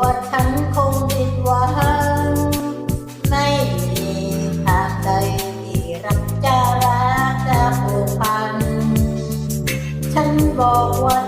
ว่าฉันคงผิดหวังไม่มีทางใดที่รักจะรักจะผูกพัน ฉันบอกว่า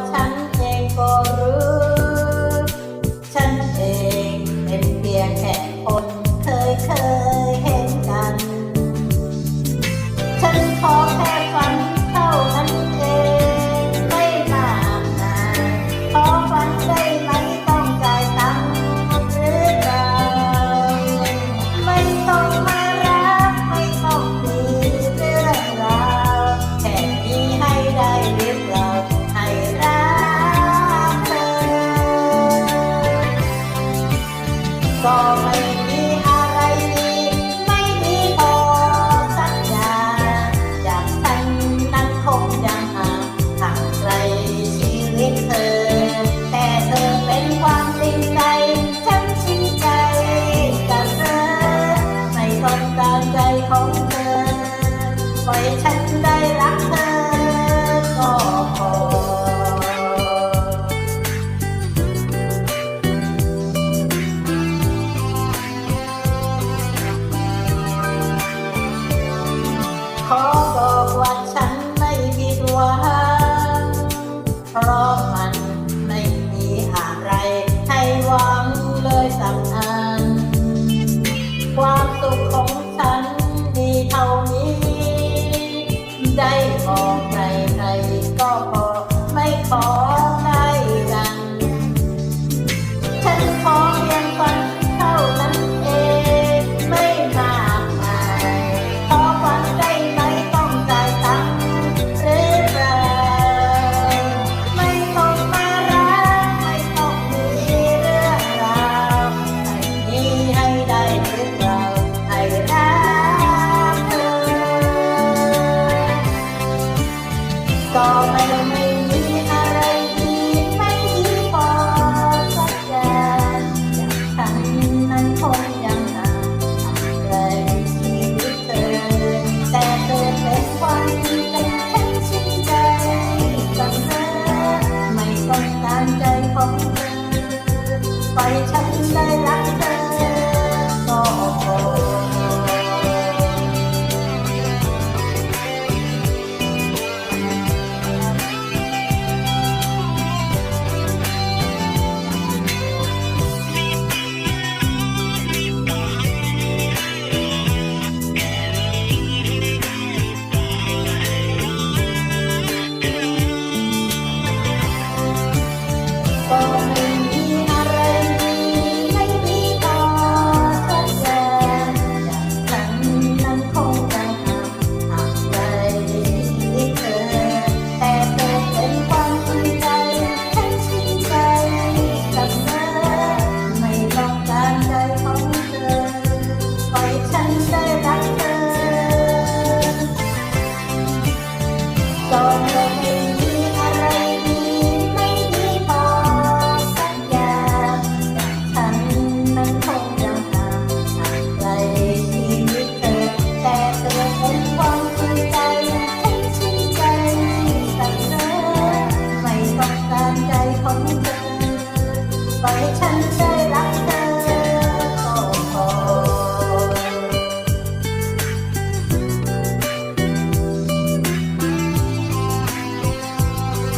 ใจของเธอปล่อยฉันได้รักเธอ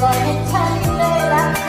ก็ให้ฉันได้รัก